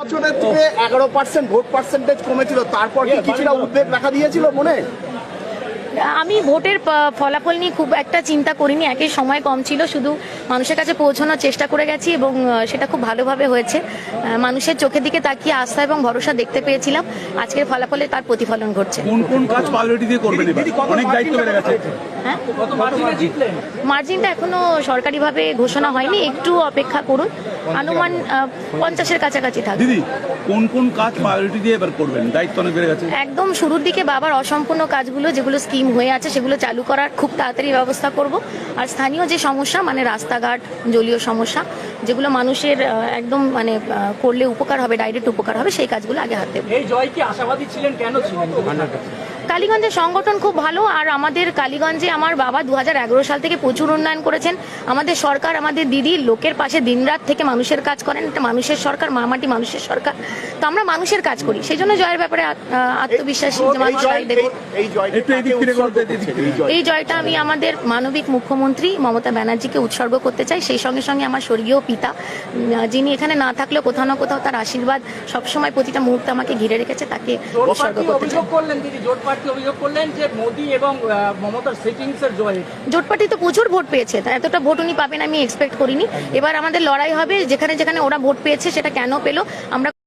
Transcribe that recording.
বছরের থেকে এগারো পার্সেন্ট ভোট পার্সেন্টেজ কমেছিল। তারপর কি কিছুটা উদ্বেগ দেখা দিয়েছিল মনে? আমি ভোটের ফলাফল নিয়ে খুব একটা চিন্তা করিনি একই সময় কম ছিল শুধু মানুষের কাছে পৌঁছানোর চেষ্টা করে গেছি এবং সেটা খুব ভালোভাবে হয়েছে। মানুষের চোখের দিকে তাকিয়ে আস্থা এবং ভরসা দেখতে পেয়েছিলাম। আজকের ফলাফলে তার প্রতিফলন ঘটছে। কোন কোন কাজ প্রায়োরিটি দিয়ে করবেন অনেক দায়িত্ব বেড়ে গেছে। হ্যাঁ? মার্জিনটা এখনও সরকারিভাবে ঘোষণা হয়নি একটু অপেক্ষা করুন। আনুমান পঞ্চাশের কাছাকাছি থাকবে দিদি কোন কোন কাজ প্রায়োরিটি দিয়ে এবার করবেন? দায়িত্ব অনেক বেড়ে গেছে। একদম শুরুর দিকে বাবার অসম্পূর্ণ কাজগুলো যেগুলো স্কিম হয়ে আছে সেগুলো চালু করার খুব তাড়াতাড়ি ব্যবস্থা করব। আর স্থানীয় যে সমস্যা মানে রাস্তাঘাট জলীয় সমস্যা যেগুলো মানুষের একদম মানে করলে উপকার হবে ডাইরেক্ট উপকার হবে সেই কাজগুলো আগে হাত দেবো এই জয় কি আশাবাদী ছিলেন? কেন ছিলেন? কালীগঞ্জের সংগঠন খুব ভালো আর আমাদের কালীগঞ্জে আমার বাবা দু হাজার এগারো সাল থেকে প্রচুর উন্নয়ন করেছেন। আমাদের সরকার আমাদের দিদি লোকের পাশে দিনরাত থেকে মানুষের কাজ করেন। এটা মানুষের সরকার মামাটি মানুষের সরকার। তো আমরা মানুষের কাজ করি সেই জন্য জয়ের ব্যাপারে আত- আত্মবিশ্বাসী যে মানুষ এই- জয়টা আমি আমাদের মানবিক মুখ্যমন্ত্রী মমতা ব্যানার্জিকে উৎসর্গ করতে চাই। সেই সঙ্গে সঙ্গে আমার স্বর্গীয় পিতা যিনি এখানে না থাকলেও কোথাও না কোথাও তার আশীর্বাদ সবসময় প্রতিটা মুহূর্তে আমাকে ঘিরে রেখেছে তাকে জোট উৎসর্গ করতে চাই। অভিযোগ করলেন দিদি জোট প্রার্থী অভিযোগ করলেন যে মোদী এবং আহ, মমতার সেটিংস এর জয়। জোট পার্টি তো প্রচুর ভোট পেয়েছে তা এতটা ভোট উনি পাবেন আমি এক্সপেক্ট করিনি। এবার আমাদের লড়াই হবে যেখানে যেখানে ওরা ভোট পেয়েছে সেটা কেন পেল আমরা